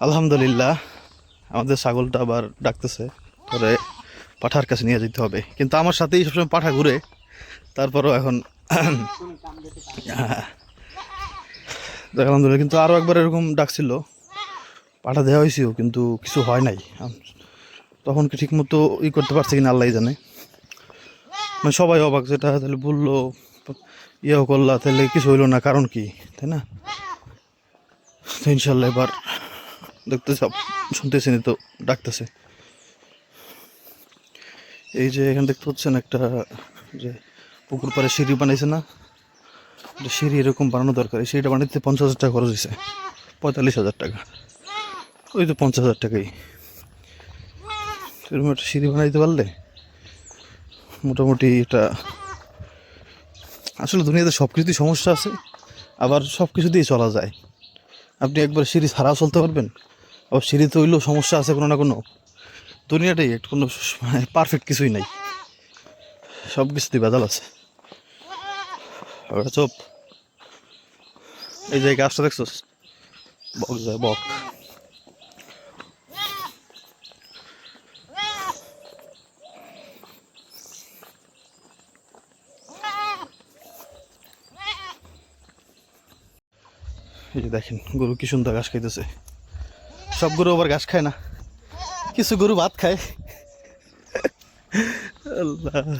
আলহামদুলিল্লাহ, আমাদের ছাগলটা আবার ডাকতেছে, পরে পাঠার কাছে নিয়ে যেতে হবে। কিন্তু আমার সাথেই সবসময় পাঠা ঘুরে, তারপরও এখন আলহামদুলিল্লাহ, কিন্তু আরও একবার এরকম ডাকছিল, পাঠা দেওয়া হয়েছিল, কিন্তু কিছু হয় নাই। তখন কি ঠিকমতো ই করতে পারছে কিনা আল্লাহ জানে। মানে সবাই অবাক যেটা তাহলে বলল, ইয়েও করলা, তাহলে কিছু হইল না, কারণ কি, তাই না? ইনশাল্লাহ এবার দেখতে শুনতেছেনি তো, ডাকতেছে। এই যে এখানে দেখতে পাচ্ছেন একটা, যে পুকুর পাড়ে সিঁড়ি বানাইছে না? সিঁড়ি এরকম বানানো দরকার, এই সিঁড়িটা বানাইতে পঞ্চাশ হাজার টাকা খরচ হয়েছে পঁয়তাল্লিশ হাজার টাকা। ওই তো পঞ্চাশ হাজার টাকাই। এরকম একটা সিঁড়ি বানাইতে পারলে মোটামুটি এটা, আসলে দুনিয়াতে সব কিছুতেই সমস্যা আছে, আবার সব কিছু দিয়েই চলা যায়। আপনি একবার সিঁড়ি ছাড়াও চলতে পারবেন আবার সিঁড়িতে হইলেও সমস্যা আছে কোনো না কোনো। দুনিয়াটাই একটা কোনো মানে পারফেক্ট কিছুই নাই। সব কিছুতেই বেদাল আছে। চোপ। এই যে গাছটা দেখছ? বক যায়, বক। এই যে দেখেন, গরু কি সুন্দর ঘাস খাইতেছে। সব গরু আবার ঘাস খায় না। কিছু গরু ভাত খায়। আল্লাহ।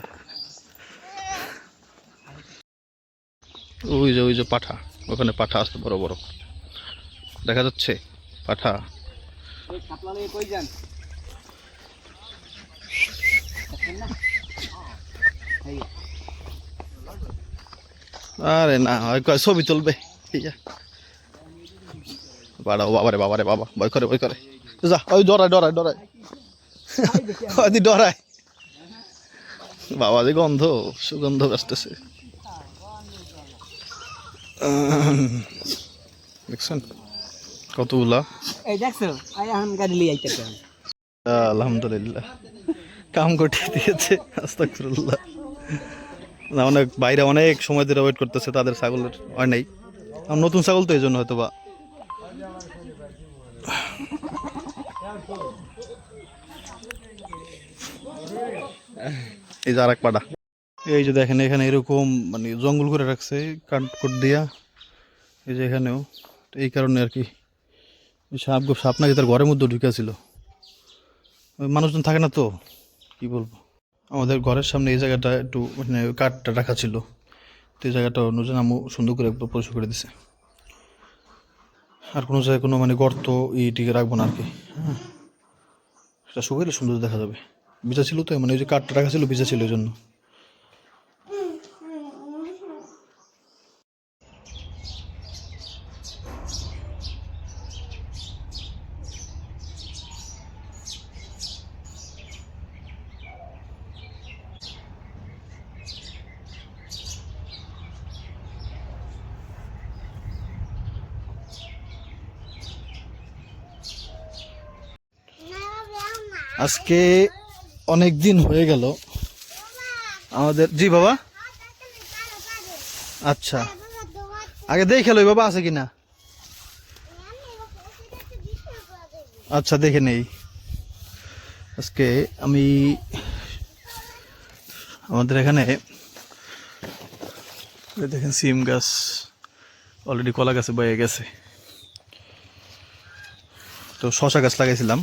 ওই যে ওই যে পাঠা। ওখানে পাঠা আছে, বড় বড়। দেখা যাচ্ছে, পাঠা। আরে না ছবি তুলবে। ঠিক আছে বাবারে বাবারে বাবা ভয় করে ভয় করে। যা ওই ডরায় ডরায় ডরায়। ওই ডরায়। বাবা যে গন্ধ সুগন্ধ আসতেছে দেখছেন কতগুলা? আলহামদুলিল্লাহ। কাম করতে দিয়েছে না অনেক বাইরে অনেক সময় ধরে ওয়েট করতেছে তাদের ছাগলের হয় নাই। নতুন ছাগল তো এই জন্য হয়তো বা এই যে আর এক পাটা এই যে দেখেন, এখানে এরকম মানে জঙ্গল করে রাখছে কাট কোট দিয়া। এই যে এখানেও এই কারণে আর কি। সাপ সাপ নাকি তার ঘরের মধ্যে ঢুকেছিল মানুষজন থাকে না তো, কি বলব? আমাদের ঘরের সামনে এই জায়গাটা একটু মানে কাঠটা রাখা ছিল। তো এই জায়গাটা অনুযায়ী আমু সুন্দর করে একটু পরিষ্কার করে দিছে। আর কোনো জায়গায় কোনো মানে গর্ত ইটিকে রাখব না আর কি হ্যাঁ। সেটা শুকাইলে সুন্দর দেখা যাবে। ভিজা ছিল তো মানে ওই যে কাঠটা রাখা ছিল বিচা ছিল ওই জন্য। আজকে অনেক দিন হয়ে গেল। আমাদের জি বাবা। আচ্ছা। আগে দেখে লই বাবা আছে কিনা? আচ্ছা দেখে নেই। আজকে আমি আমাদের এখানে দেখেন সিম গাছ অলরেডি কলা গাছে বয়ে গেছে। তো শশা গাছ লাগাইছিলাম।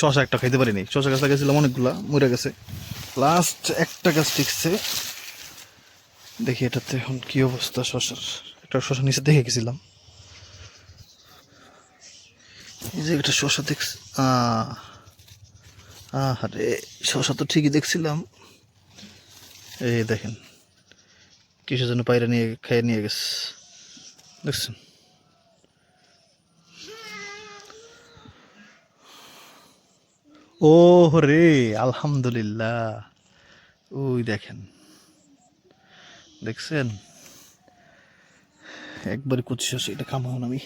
শশা একটা খাইতে পারিনি। শশা গাছ লাগাইছিলাম অনেকগুলা, মরে গেছে। লাস্ট একটা গাছ টিকছে। দেখি এটাতে এখন কি অবস্থা শশার। একটা শশা নিচে দেখে গেছিলাম। এই যে একটা শশা দেখছি আরে শশা তো ঠিকই দেখছিলাম। এই দেখেন, কিসের জন্য পায়রা নিয়ে, খেয়ে নিয়ে গেছে। দেখছেন? ও রে আলহামদুলিল্লাহ। ওই দেখেন। দেখছেন? একবারে কুচি শসা, এটা খামাও আমি।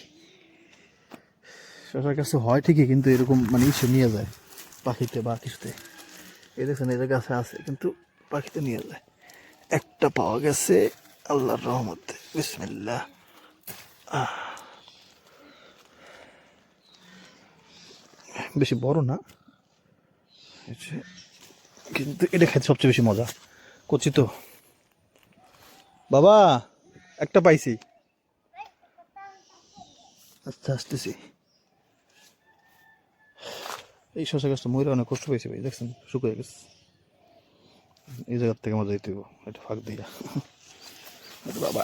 শশার কাছে হয় ঠিকই, কিন্তু এরকম মানে ইসে নিয়ে যায় পাখিতে বা কিছুতে। এই দেখছেন এদের কাছে আছে, কিন্তু পাখিতে নিয়ে যায়। একটা পাওয়া গেছে আল্লাহর রহমতে। বিসমিল্লাহ। আহ। বেশি বড় না। কিন্তু এটা খেতে সবচেয়ে বেশি মজা। কচি তো। বাবা একটা পাইছি। আচ্ছা আসতেছি। এই শশা গাছটা ময়ূরে অনেক কষ্ট পেয়েছি ভাই দেখছেন? শুকিয়ে গেছে। এই জায়গার থেকে মজা দিতে এটা ফাঁক দিয়া। বাবা।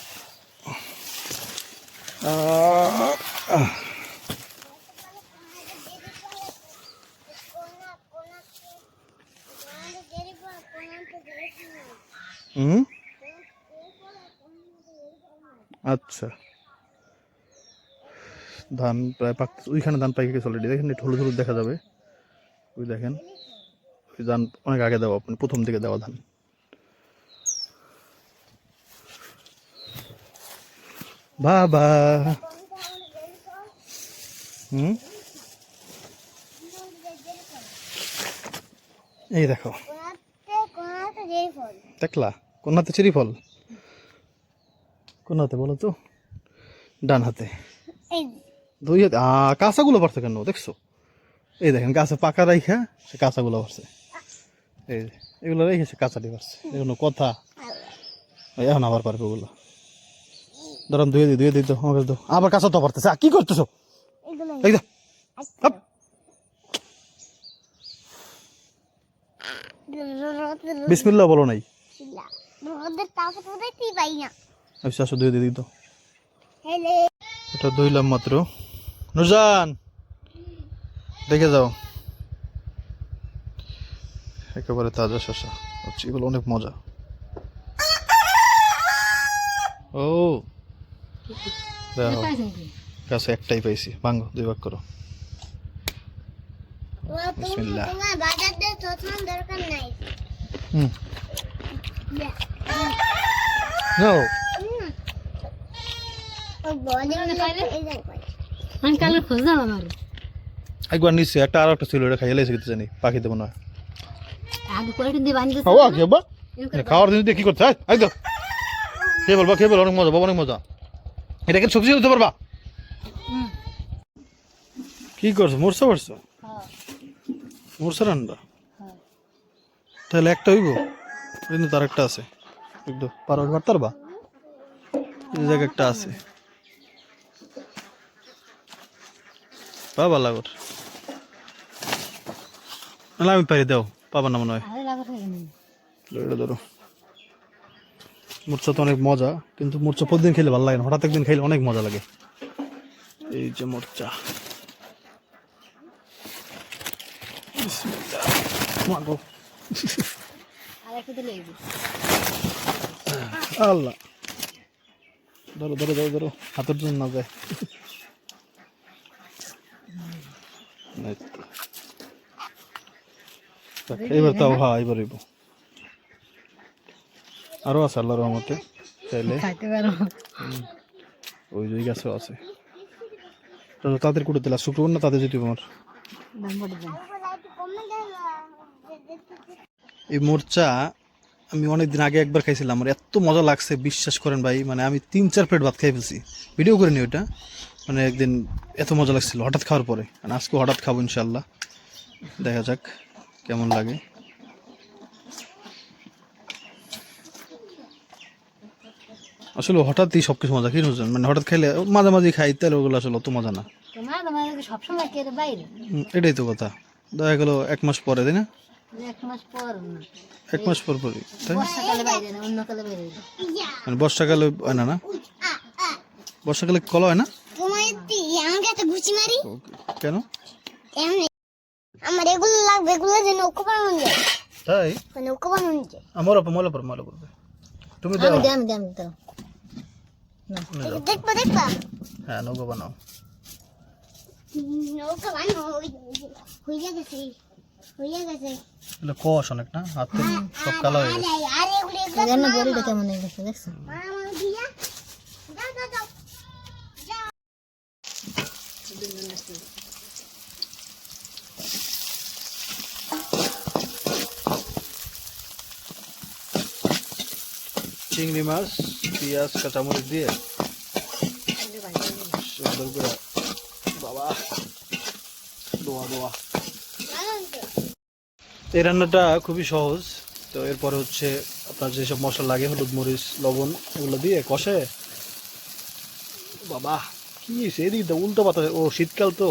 আহ, আহ। হুম আচ্ছা ধান প্রায় পাক ওইখানে ধান পাইকে গেছে অলরেডি দেখেন, একটু হলুদ হলুদ দেখা যাবে। ওই দেখেন, ওই ধান অনেক আগে দেওয়া আপনি প্রথম দিকে দেওয়া ধান। বাবা! হুম? এই দেখো। দেখলা? কোন হাতে চেরি ফল? কোন হাতে বলো তো? ডান হাতে দুই হাতে আ কাঁচাগুলো পারছে কেন? দেখছ? এই দেখেন গাছে পাকা রাইখা সে কাঁচাগুলো পারছে এই এগুলো রেখে সে কাঁচাটি পারছে এগুলো কথা। এখন আবার পারবে ওগুলো। ধরাম ধুয়ে দিই ধুয়ে দিই তো আমার কাছে দাও। আবার কাঁচা তো পারতেছে কি করতেছো? দাও বলো নাই। আচ্ছা আসো ধুয়ে দিই তো। এটা ধুইলাম মাত্র। নুরজান দেখে যাও। একেবারে তাজা শশা এগুলো অনেক মজা। ও কাছে একটাই পাইছি। ভাঙ্গো দুই ভাগ করো। বিসমিল্লাহ। হুম। নাও। আমি কালে খুঁজলাম আমার একবার নিচে একটা আর একটা ছিল এটা খাইয়ে লেগেছে কিছু জানি হয় আগে দিয়ে বানিয়ে খাওয়া কি আব্বা খাওয়ার দিয়ে কি করতে হয় তো। খেয়ে বলবা খেয়ে বল অনেক মজা বাবা অনেক মজা। এটা কি সবজি দিতে পারবা। কি করছ মরছো পারছ মরছো রান্না? তাহলে একটা হইব? কিন্তু তার একটা আছে। একদম পারো পারতে পারবা? এই জায়গায় একটা আছে। বাবা লাগর। আমি পারি দাও পাবা না মনে হয়। ধরো। মূর্ছা তো অনেক মজা কিন্তু মূর্ছা প্রতিদিন খেলে ভালো লাগে না হঠাৎ একদিন খেলে অনেক মজা লাগে। এই যে মূর্ছা। বিসমিল্লাহ। মাগো। আর একটা দিলে আল্লাহ। ধরো ধরো ধরো ধরো। হাতের জন্য না যায়। এই তো। যাক, এবার তাও হ্যাঁ এবার হইব। আরও আছে আল্লাহর রহমতে চাইলে। ওই দুই গাছও আছে। তাদের কুটে দিলা শুক্রবার না তাদের যেতে আমার? এই মোর্চা আমি অনেক দিন আগে একবার খাইছিলাম আমার এত মজা লাগছে বিশ্বাস করেন ভাই মানে আমি তিন চার প্লেট ভাত খাই ফেলছি। ভিডিও করিনি ওটা মানে একদিন এত মজা লাগছিল হঠাৎ খাওয়ার পরে মানে আজকে হঠাৎ খাব ইনশাল্লাহ দেখা যাক কেমন লাগে। আসলে হঠাৎই সব কিছু মজা কি বুঝলেন? মানে হঠাৎ খাইলে মাঝে মাঝে খাই তাহলে ওগুলো আসলে অত মজা না। এটাই তো কথা। দেখা গেলো এক মাস পরে তাই না? এক মাস পর এক মাস পর পরই তাই? বর্ষাকালে বাইরে না অন্য কালে বাইরে। না মানে বর্ষাকালে হয় না না? বর্ষাকালে কলা হয় না? কেন? আমার এগুলো লাগবে এগুলো যে নৌকো বানানো যায়। তাই? নৌকো বানানো যায়। আমার ওপর মলা পর মলা করবে তুমি দাও আমি দাও দেখবা দেখবা। হ্যাঁ নৌকা বানাও। নৌকা বানানো হয়ে গেছে। হয়ে গেছে। এগুলো কষ অনেক না? হাত তো সব কালো হয়ে গেছে। বড়িটা কেমন হয়ে দেখছ? চিংড়ি মাছ পেঁয়াজ কাঁচামরিচ দিয়ে সুন্দর করে বাবা দোয়া দোয়া। এই রান্নাটা খুবই সহজ। তো এরপরে হচ্ছে আপনার যেসব মশলা লাগে, হলুদ মরিচ, লবণ, এগুলো দিয়ে কষে। বাবা, কি হয়েছে? দিয়ে উল্টো বাতাস। ও, শীতকাল তো।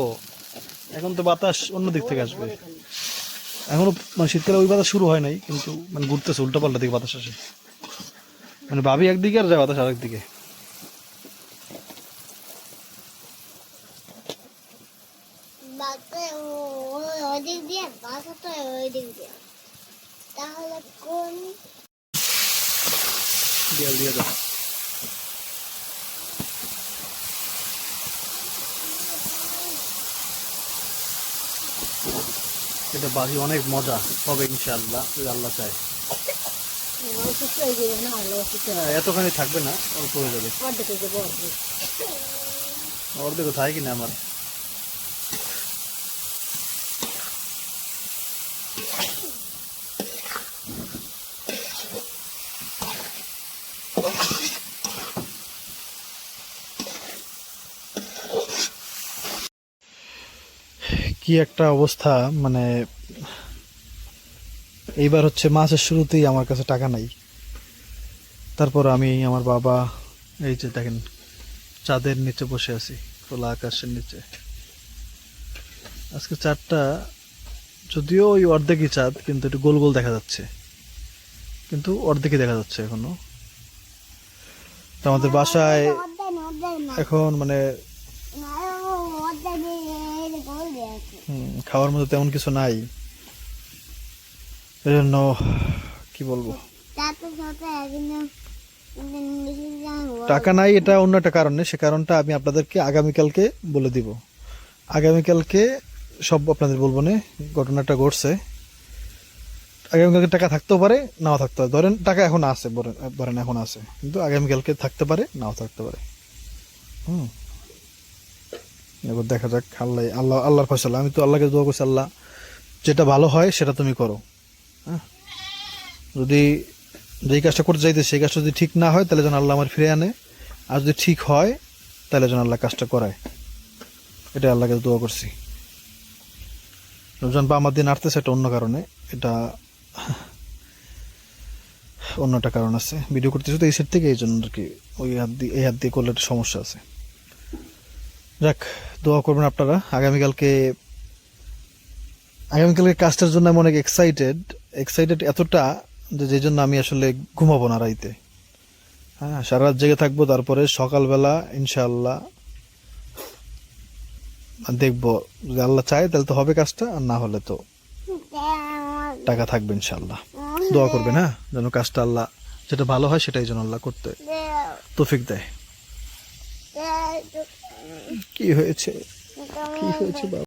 এখন তো বাতাস অন্য দিক থেকে আসবে। এখনও মানে শীতকালে ওই বাতাস শুরু হয় নাই, কিন্তু মানে ঘুরতেছে উল্টো পাল্টা দিকে বাতাস আসে। মানে ভাবি একদিকে আর যায় বাতাস আরেকদিকে বাসে ওই দিক দিয়ে বাসাটা ওই দিক দিয়ে তাহলে কোন দিয়ে দিয়ে দাও এটা বাড়ি অনেক মজা হবে ইনশাআল্লাহ যদি আল্লাহ চায়। অসুস্থ হয়ে এতখানি থাকবে না অল্প হয়ে যাবে। অর্ধেক থাকে কিনা আমার? কি একটা অবস্থা মানে এইবার হচ্ছে মাসের শুরুতেই আমার কাছে টাকা নাই। তারপর আমি আমার বাবা এই যে দেখেন চাঁদের নিচে বসে আছি খোলা আকাশের নিচে। আজকে চাঁদটা যদিও ওই অর্ধেকই চাঁদ কিন্তু একটু গোল গোল দেখা যাচ্ছে। কিন্তু অর্ধেকই দেখা যাচ্ছে এখনও। তো আমাদের বাসায় এখন মানে অর্ধেক গোল দিয়ে আছে হুম, খাওয়ার মতো তেমন কিছু নাই। এই জন্য কি বলব? টাকা নাই এটা অন্য একটা কারণে সে কারণটা আমি আপনাদেরকে আগামীকালকে বলে দিব। আগামীকালকে সব আপনাদের বলব না ঘটনাটা ঘটছে। আগামীকালকে টাকা থাকতেও পারে নাও থাকতে পারে। ধরেন টাকা এখন আছে বলেন- ধরেন এখন আছে কিন্তু আগামীকালকে থাকতে পারে নাও থাকতে পারে। হুম। এবার দেখা যাক, আল্লাহ আল্লাহ আল্লাহর ফসল আমি তো আল্লাহকে দোয়া করছি, আল্লাহ, যেটা ভালো হয় সেটা তুমি করো। হ্যাঁ? যদি যেই কাজটা করতে চাইতে সেই কাজটা যদি ঠিক না হয়, তাহলে যেন আল্লাহ আমার ফিরে আনে। আর যদি ঠিক হয়, তাহলে যেন আল্লাহ কাজটা করায়। এটা আল্লাহকে দোয়া করছি। রমজান বা আমার দিন আসতেছে এটা অন্য কারণে। এটা অন্য একটা কারণ আছে। ভিডিও করতেছি তো এই সেট থেকে, এই জন্য আর কি ওই হাত দিয়ে এই হাত দিয়ে করলে একটা সমস্যা আছে। যাক দোয়া করবেন আপনারা। আগামীকালকে আগামীকালকে কাজটার জন্য আমি অনেক এক্সাইটেড এক্সাইটেড এতটা যে যে জন্য আমি আসলে ঘুমাবো না রাইতে। হ্যাঁ সারা রাত জেগে থাকব তারপরে সকালবেলা ইনশাল্লাহ দেখব যদি আল্লাহ চায় তাহলে তো হবে কাজটা আর না হলে তো টাকা থাকবে ইনশাল্লাহ দোয়া করবেন হ্যাঁ যেন কাজটা আল্লাহ যেটা ভালো হয় সেটাই যেন আল্লাহ করতে তৌফিক দেয়। কি হয়েছে? কি হয়েছে বাবা?